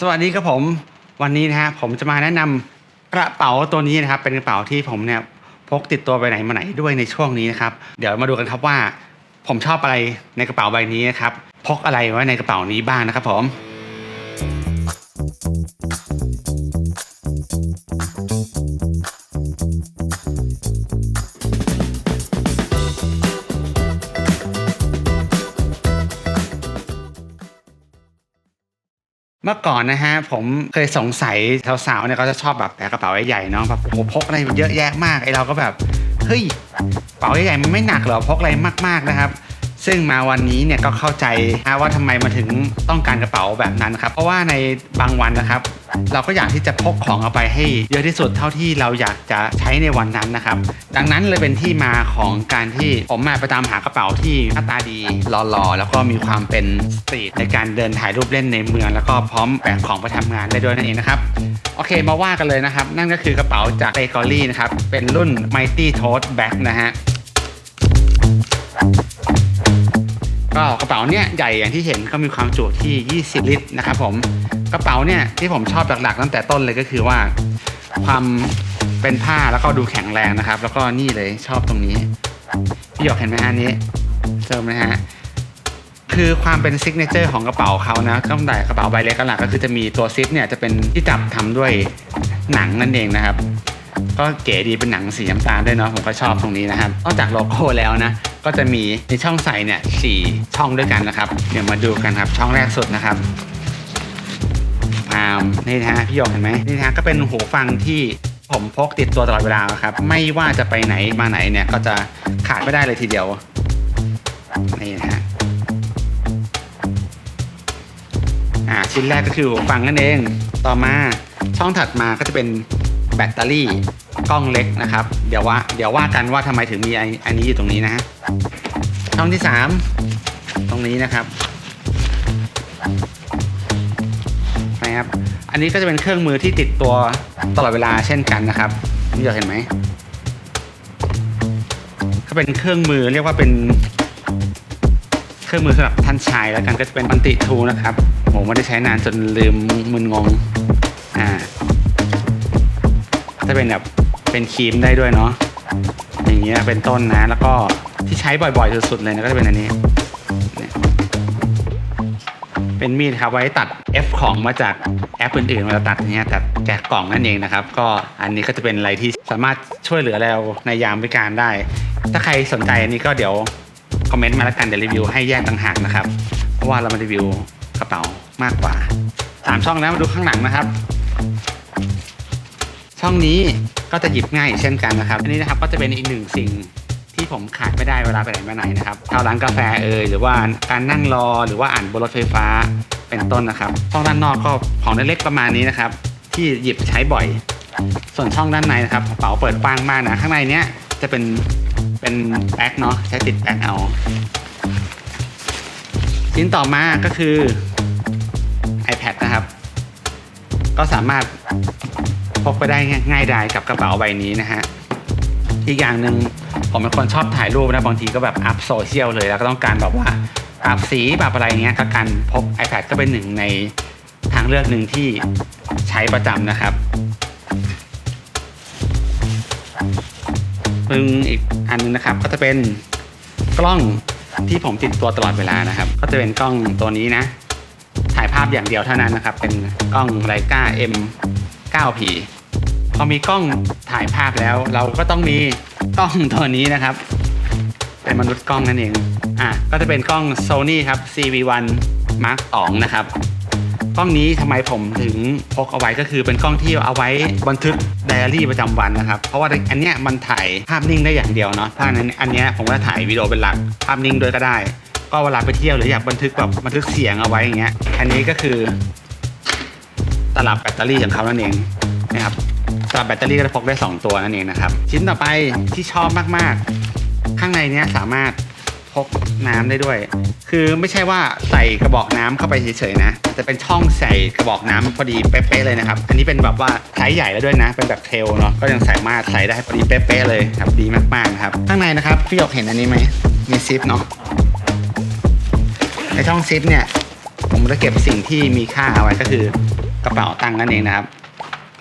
สวัสดีครับผมวันนี้นะฮะผมจะมาแนะนำกระเป๋าตัวนี้นะครับ เป็นกระเป๋าที่ผมเนี่ยพกติดตัวไปไหนมาไหนด้วยในช่วงนี้นะครับ เดี๋ยวมาดูกันครับว่า ผมชอบอะไรในกระเป๋าใบนี้นะครับพกอะไรไว้ในกระเป๋านี้บ้างนะครับผม เมื่อก่อนนะฮะผมเคยสงสัยสาวๆเนี่ยเขาจะชอบแบบแบกกระเป๋าใหญ่ๆเนาะแบบโอ้พกอะไรเยอะแยะมากไอเราก็แบบเฮ้ยกระเป๋าใหญ่ๆมันไม่หนักหรอพกอะไรมากๆนะครับ ซึ่งมาวันนี้เนี่ยก็เข้าใจว่าทำไมมาถึงต้องการกระเป๋าแบบนั้นครับเพราะว่าในบางวันนะครับ เราก็อยากที่จะพกของเอาไปให้เยอะที่สุดเท่าที่เราอยากจะใช้ในวันนั้นนะครับ ดังนั้นเลยเป็นที่มาของการที่ผมมาไปตามหากระเป๋าที่หน้าตาดีหล่อๆแล้วก็มีความเป็นสตรีทในการเดินถ่ายรูปเล่นในเมือง แล้วก็พร้อมแบกของไปทำงานได้ด้วยนั่นเองนะครับโอเคมาว่ากันเลยนะครับ นั่นก็คือกระเป๋าจากเ g กอรี่นะครับเป็นรุ่น Mighty Tote Bag นะฮะก็กระเป๋าเนี่ยใหญ่อย่างที่เห็นก็มีความจุที่ 20 ลิตรนะครับผม กระเป๋าเนี่ยที่ผมชอบหลักๆตั้งแต่ต้นเลยก็คือว่า ความเป็นผ้าแล้วก็ดูแข็งแรงนะครับ แล้วก็นี่เลยชอบตรงนี้พี่หยกเห็นไหมฮะอันนี้เจอไหมฮะคือความเป็นซิกเนเจอร์ของกระเป๋าเขานะตั้งแต่กระเป๋าใบเล็กกันหลักก็คือจะมีตัวซิปเนี่ยจะเป็นที่จับทำด้วยหนังนั่นเองนะครับ ก็เก๋ดีเป็นหนังสีน้ำตาลด้วยเนาะผมก็ชอบตรงนี้นะครับนอกจากโลโก้แล้วนะ ก็จะมีในช่องใส่เนี่ยสี่ช่องด้วยกันนะครับ เดี๋ยวมาดูกันครับช่องแรกสุดนะครับามนี่นะฮะพี่หยกเห็นไหมนี่นะฮะก็เป็นหูฟังที่ผมพกติดตัวตลอดเวลาครับไม่ว่าจะไปไหนมาไหนเนี่ยก็จะขาดไม่ได้เลยทีเดียวนี่นะฮะอ่าชิ้นแรกก็คือหูฟังนั่นเอง ต่อมาช่องถัดมาก็จะเป็นแบตเตอรี่กล้องเล็กนะครับ เดี๋ยวว่าเดี๋ยวว่ากันว่าทำไมถึงมีไอ้อันนี้อยู่ตรงนี้นะฮะช่องที่สามตรงนี้นะครับ นะครับ อันนี้ก็จะเป็นเครื่องมือที่ติดตัวตลอดเวลาเช่นกันนะครับนี่เราเห็นไหมก็เป็นเครื่องมือเรียกว่าเป็น เครื่องมือสำหรับท่านชายแล้วกันก็จะเป็นปันติทูนะครับผมไม่ได้ใช้นานจนลืมมึนงงอ่าก็จะเป็นแบบเป็นครีมได้ด้วยเนาะอย่างเงี้ยเป็นต้นนะแล้วก็ที่ใช้บ่อยๆสุดๆเลยนะก็จะเป็นอันนี้ เป็นมีดครับไว้ตัด F ของมาจากแอปอื่นๆมาตัดเนี้ยตัดแกะกล่องนั่นเองนะครับ ก็อันนี้ก็จะเป็นอะไรที่สามารถช่วยเหลือเราในยามวิการได้ ถ้าใครสนใจอันนี้ก็เดี๋ยวคอมเมนต์มาแล้วกันเดี๋ยวรีวิวให้แยกต่างหากนะครับ เพราะว่าเรามารีวิวกระเป๋ามากกว่าสามช่องแล้วมาดูข้างหลังนะครับ ช่องนี้ก็จะหยิบง่ายเช่นกันนะครับ อันนี้นะครับก็จะเป็นอีกหนึ่งสิ่ง ที่ผมขาดไม่ได้เวลาไปไหนมาไหนนะครับเข้าร้านกาแฟเอ่ยหรือว่าการนั่งรอหรือว่าอ่านบนรถไฟฟ้าเป็นต้นนะครับช่องด้านนอกก็ของเล็กๆประมาณนี้นะครับ ที่หยิบใช้บ่อย ส่วนช่องด้านในนะครับกระเป๋าเปิดกว้างมากนะข้างในเนี้ยจะเป็นเป็นแบ็คเนาะใช้ติดแบ็คเอาชิ้นต่อมาก็คือ iPad นะครับ ก็สามารถพกไปได้ง่ายดายกับกระเป๋าใบนี้นะฮะ อีกอย่างหนึ่งผมเป็นคนชอบถ่ายรูปนะ บางทีก็แบบอัพโซเชียลเลยแล้วก็ต้องการแบบว่าปรับสีปรับอะไรเงี้ยก็การพก iPad ก็เป็นหนึ่งในทางเลือกหนึ่งที่ใช้ประจำนะครับซึ่งอีกอันนึงนะครับ ก็จะเป็นกล้องที่ผมติดตัวตลอดเวลานะครับ ก็จะเป็นกล้องตัวนี้นะ ถ่ายภาพอย่างเดียวเท่านั้นนะครับ เป็นกล้องไลกา M 9P พอมีกล้องถ่ายภาพแล้ว เราก็ต้องมีกล้องตัวนี้นะครับ เป็นมนุษย์กล้องนั่นเอง อะก็จะเป็นกล้อง Sony ครับ CV1 Mark 2นะครับกล้องนี้ทำไมผมถึงพกเอาไว้ก็คือเป็นกล้องที่เอาไว้บันทึกไดอารี่ประจำวันนะครับ เพราะว่าอันเนี้ยมันถ่ายภาพนิ่งได้อย่างเดียวเนาะถ้าอันนี้อันเนี้ยผมก็ถ่ายวิดีโอเป็นหลักภาพนิ่งด้วยก็ได้ ก็เวลาไปเที่ยวหรืออยากบันทึกแบบบันทึกเสียงเอาไว้อย่างเงี้ย อันนี้ก็คือ ตลับแบตเตอรี่ของเขานั่นเองนะครับ ตลับแบตเตอรี่ก็จะพกได้ 2 ตัวนั่นเองนะครับ ชิ้นต่อไปที่ชอบมากๆ ข้างในเนี้ยสามารถพกน้ำได้ด้วย คือไม่ใช่ว่าใส่กระบอกน้ำเข้าไปเฉยๆนะแต่เป็นช่องใส่กระบอกน้ำพอดีเป๊ะๆเลยนะครับ อันนี้เป็นแบบว่าไซส์ใหญ่แล้วด้วยนะ เป็นแบบเทลเนาะ ก็ยังสามารถใส่ได้พอดีเป๊ะๆเลยครับ ดีมากๆนะครับ ข้างในนะครับพี่หยกเห็นอันนี้ไหม มีซิปเนาะ ในช่องซิปเนี่ย ผมจะเก็บสิ่งที่มีค่าเอาไว้ก็คือกระเป๋าตังค์นั่นเองนะครับ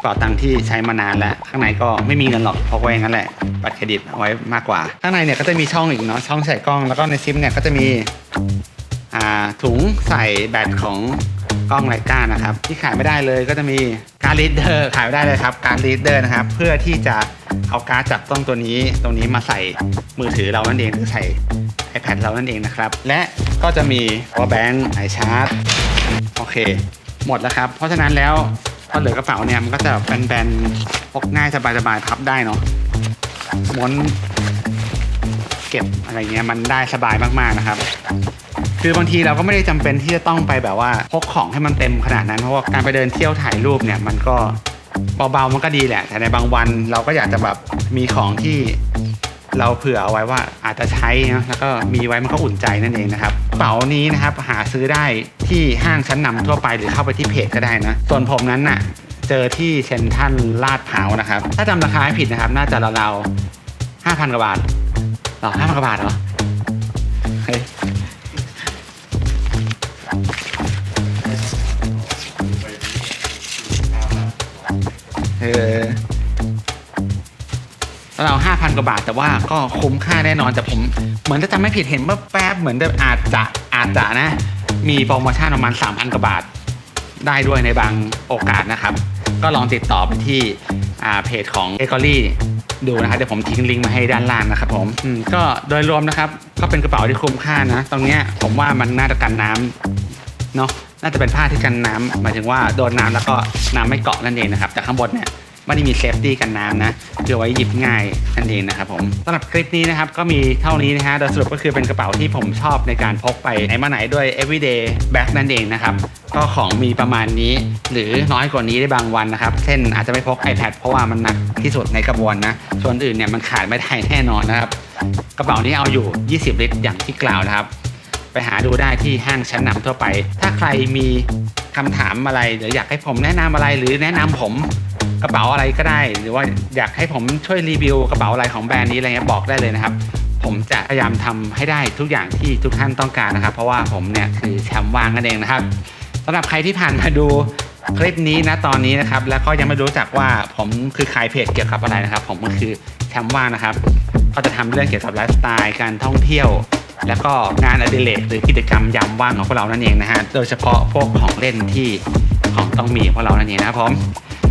กระเป๋าตังค์ที่ใช้มานานแล้ว ข้างในก็ไม่มีเงินหรอกพกไว้อย่างนั้นแหละบัตรเครดิตเอาไว้มากกว่า ข้างในเนี่ยก็จะมีช่องอีกเนาะช่องใส่กล้องแล้วก็ในซิปเนี่ยก็จะมีอ่าถุงใส่แบตของกล้องไลกานะครับ ที่ขายไม่ได้เลยก็จะมีการ์ดรีดเดอร์ขายไม่ได้เลยครับการ์ดรีดเดอร์นะครับ เพื่อที่จะเอาการ์ดจากต้นตัวนี้ตรงนี้มาใส่มือถือเรานั่นเองหรือใส่ iPad เรานั่นเองนะครับ และก็จะมี power bank ไอชาร์จโอเค หมดแล้วครับ เพราะฉะนั้นแล้ว พอเหลือกระเป๋าเนี่ยมันก็จะเป็นแบนๆพกง่ายสบายๆพับได้เนาะม้วนเก็บอะไรเงี้ยมันได้สบายมากๆนะครับ คือบางทีเราก็ไม่ได้จำเป็นที่จะต้องไปแบบว่าพกของให้มันเต็มขนาดนั้นเพราะว่าการไปเดินเที่ยวถ่ายรูปเนี่ยมันก็เบาๆมันก็ดีแหละ แต่ในบางวันเราก็อยากจะแบบมีของที่ เราเผื่อเอาไว้ว่าอาจจะใช้นะแล้วก็มีไว้มันก็อุ่นใจนั่นเองนะครับกระเป๋านี้นะครับหาซื้อได้ที่ห้างชั้นนำทั่วไปหรือเข้าไปที่เพจก็ได้นะส่วนผมนั้นน่ะเจอที่เซนทัลลาดพร้าวนะครับ ถ้าจำราคาไม่ผิดนะครับ น่าจะราวๆห้าพันกว่าบาทหรอห้าพันกว่าบาทเหรอเฮ้ยเออ เราห้าพันกว่าบาทแต่ว่าก็คุ้มค่าแน่นอนแต่ผม เหมือนจะจำไม่ผิดเห็นเมื่อแป๊บเหมือนจะอาจจะอาจจะนะ มีโปรโมชั่นประมาณสามพันกว่าบาท ได้ด้วยในบางโอกาสนะครับ ก็ลองติดต่อไปที่เพจของเอกอรี่ดูนะครับเดี๋ยวผมทิ้งลิงก์มาให้ด้านล่างนะครับผมมก็โดยรวมนะครับ ก็เป็นกระเป๋าที่คุ้มค่านะ ตรงเนี้ยผมว่ามันน่าจะกันน้ำเนาะน่าจะเป็นผ้าที่กันน้ำหมายถึงว่าโดนน้ำแล้วก็น้ำไม่เกาะนั่นเองนะครับ แต่ข้างบนเนี่ย ไม่ได้มีเซฟตี้กันน้ำนะคือไว้หยิบง่ายนั่นเองนะครับผมสำหรับคลิปนี้นะครับก็มีเท่านี้นะฮะโดยสรุปก็คือเป็นกระเป๋าที่ผมชอบในการพกไปไหนมาไหนด้วย everyday bag นั่นเองนะครับก็ของมีประมาณนี้ หรือน้อยกว่านี้ได้บางวันนะครับเช่นอาจจะไม่พก iPad เพราะว่ามันหนักที่สุดในกระบวนนะส่วนอื่นเนี่ยมันขาดไม่ได้แน่นอนนะครับกระเป๋านี้เอาอยู่ 20 ลิตรอย่างที่กล่าวนะครับไปหาดูได้ที่ห้างชั้นนำทั่วไป ถ้าใครมีคำถามอะไรหรืออยากให้ผมแนะนำอะไรหรือแนะนำผม กระเป๋าอะไรก็ได้ หรือว่าอยากให้ผมช่วยรีวิวกระเป๋าอะไรของแบรนด์นี้อะไรเงี้ยบอกได้เลยนะครับ ผมจะพยายามทำให้ได้ทุกอย่างที่ทุกท่านต้องการนะครับ เพราะว่าผมเนี่ยคือแชมป์ว่างนั่นเองนะครับสำหรับใครที่ผ่านมาดูคลิปนี้นะตอนนี้นะครับ แล้วก็ยังไม่รู้จักว่าผมคือใครเพจเกี่ยวกับอะไรนะครับ ผมก็คือแชมป์ว่างนะครับ ก็จะทำเรื่องเกี่ยวกับไลฟ์สไตล์การท่องเที่ยวแล้วก็งานอดิเรกหรือกิจกรรมยามว่างของพวกเรานั่นเองนะฮะ โดยเฉพาะพวกของเล่นที่ของต้องมีพวกเรานั่นเองนะครับผม